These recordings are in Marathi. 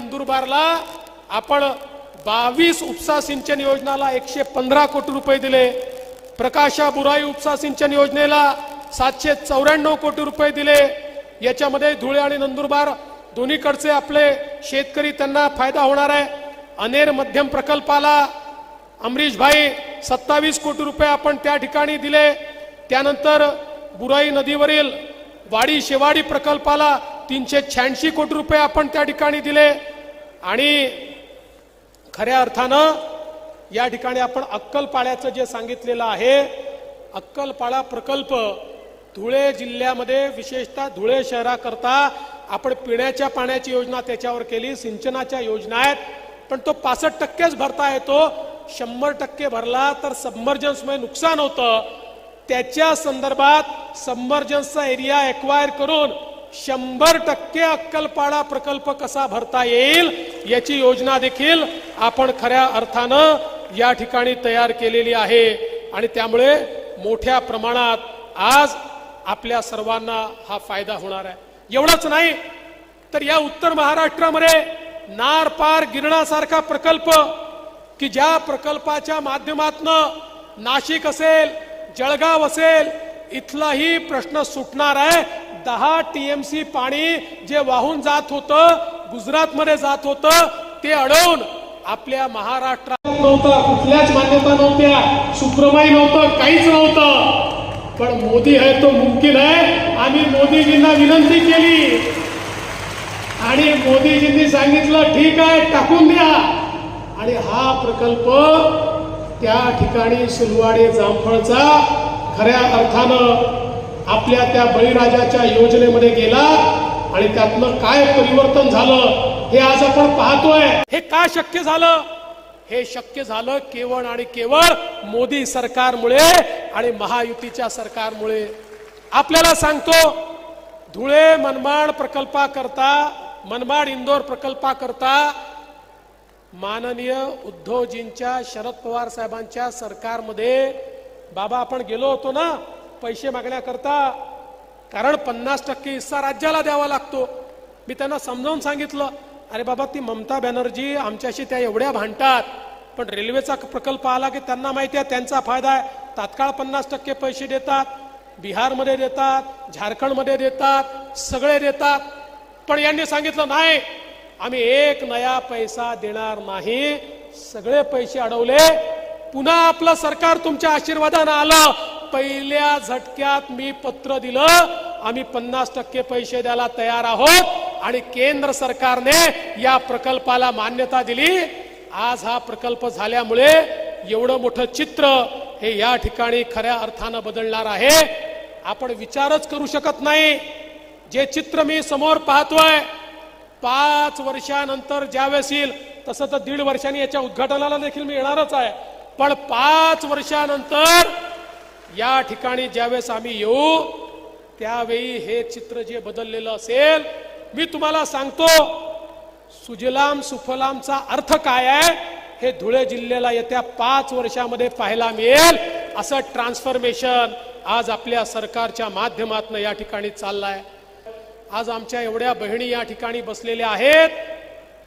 नंदुरबारला आपण बावीस उपसा सिंचन योजनाला एकशे पंधरा कोटी रुपये दिले. प्रकाशा बुराई उपसा सिंचन योजनेला सातशे चौऱ्याण्णव कोटी रुपये दिले. याच्यामध्ये धुळे आणि नंदुरबार दोन्हीकडचे आपले शेतकरी त्यांना फायदा होणार आहे. अनेर मध्यम प्रकल्पाला अमरीश भाई सत्तावीस कोटी रुपये आपण त्या ठिकाणी दिले. त्यानंतर बुराई नदीवरील वाडी शेवाडी प्रकल्पाला तीनशे शहाऐंशी कोटी रुपये आपण त्या ठिकाणी दिले. आणि खऱ्या अर्थानं या ठिकाणी आपण अक्कलपाड्याचं जे सांगितलेलं आहे अक्कलपाडा प्रकल्प धुळे जिल्ह्यामध्ये विशेषतः धुळे शहराकरता आपण पिण्याच्या पाण्याची योजना त्याच्यावर केली सिंचनाच्या योजना आहेत. पण तो पासष्ट टक्केच भरता येतो. शंभर टक्के भरला तर सबमर्जन्समुळे नुकसान होतं. त्याच्या संदर्भात सबमर्जन्सचा एरिया एक्वायर करून शंभर टक्के अक्कलपाडा प्रकल्प कसा भरता येईल याची योजना देखील आपण खऱ्या अर्थानं या ठिकाणी तयार केलेली आहे. आणि त्यामुळे मोठ्या प्रमाणात आज आपल्या सर्वांना हा फायदा होणार आहे. एवढंच नाही तर या उत्तर महाराष्ट्रामध्ये नार पार गिरणासारखा प्रकल्प की ज्या प्रकल्पाच्या माध्यमातनं नाशिक असेल जळगाव असेल इथलाही प्रश्न सुटणार आहे. दहा टीएमसी पाणी जे वाहून जात होतं गुजरातमध्ये जात होतं ते अडवून आपल्या महाराष्ट्रात नव्हतं कुठल्याच मान्यता नव्हत्या. सुप्रमाई नव्हतं काहीच नव्हतं. पण मोदी आहे तो मुमकिन आहे. आम्ही मोदीजींना विनंती केली. आणि मोदीजींनी सांगितलं ठीक आहे टाकून द्या. आणि हा प्रकल्प त्या ठिकाणी सुलवाडे जामफळचा खऱ्या अर्थानं आपल्या त्या बळीराजाच्या योजनेमध्ये गेला. आणि त्यातलं काय परिवर्तन झालं हे आज आपण पाहतोय. हे का शक्य झालं? हे शक्य झालं केवळ आणि केवळ मोदी सरकारमुळे आणि महायुतीच्या सरकारमुळे. आपल्याला सांगतो धुळे मनमाड प्रकल्पाकरता मनमाड इंदोर प्रकल्पाकरता माननीय उद्धवजींच्या शरद पवार साहेबांच्या सरकारमध्ये बाबा आपण गेलो होतो ना पैसे मागण्याकरता. कारण पन्नास टक्के हिस्सा राज्याला द्यावा लागतो. मी त्यांना समजावून सांगितलं अरे बाबा ती ममता बॅनर्जी आमच्याशी त्या एवढ्या भांडतात पण रेल्वेचा प्रकल्प आला की त्यांना माहिती आहे त्यांचा फायदा आहे. तात्काळ पन्नास टक्के पैसे देतात बिहारमध्ये देतात झारखंडमध्ये देतात सगळे देतात. पण यांनी सांगितलं नाही आम्ही एक नया पैसा देणार नाही. सगळे पैसे अडवले. पुन्हा आपलं सरकार तुमच्या आशीर्वादानं आलं. पहिल्या झटक्यात मी पत्र दिलं. आम्ही पन्नास टक्के पैसे द्यायला तयार आहोत. आणि केंद्र सरकारने या प्रकल्पाला मान्यता दिली. आज हा प्रकल्प झाल्यामुळे एवढं मोठं चित्र हे या ठिकाणी खऱ्या अर्थानं बदलणार आहे. आपण विचारच करू शकत नाही. जे चित्र मी समोर पाहतोय पाच वर्षानंतर ज्यावेळेस येईल तसं तर दीड वर्षांनी याच्या उद्घाटनाला देखील मी येणारच आहे. पण पाच वर्षानंतर या ठिकाणी ज्यावेळेस आम्ही येऊ त्यावेळी हे चित्र जे बदललेलं असेल मी तुम्हाला सांगतो सुजलाम सुफलामचा अर्थ काय आहे हे धुळे जिल्ह्याला येत्या पाच वर्षामध्ये पाहायला मिळेल. असं ट्रान्सफॉर्मेशन आज आपल्या सरकारच्या माध्यमातून या ठिकाणी चाललंय. आज आमच्या एवढ्या बहिणी या ठिकाणी बसलेल्या आहेत.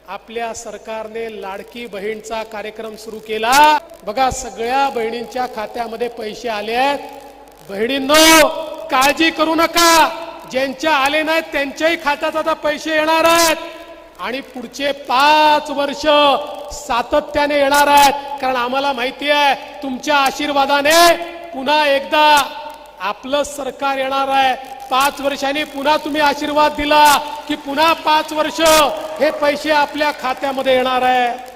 आपल्या सरकारने लाडकी बहीणचा कार्यक्रम सुरू केला. बघा सगळ्या बहिणींच्या खात्यामध्ये पैसे आले आहेत. बहिणींनो काळजी करू नका. ज्यांच्या आले नाहीत त्यांच्याही खात्यात आता पैसे येणार आहेत. आणि पुढचे पाच वर्ष सातत्याने येणार आहेत. कारण आम्हाला माहिती आहे तुमच्या आशीर्वादाने पुन्हा एकदा आपलं सरकार येणार आहे. पाच वर्षांनी पुन्हा तुम्ही आशीर्वाद दिला की पुन्हा पाच वर्ष हे पैसे आपल्या खात्यामध्ये येणार आहे.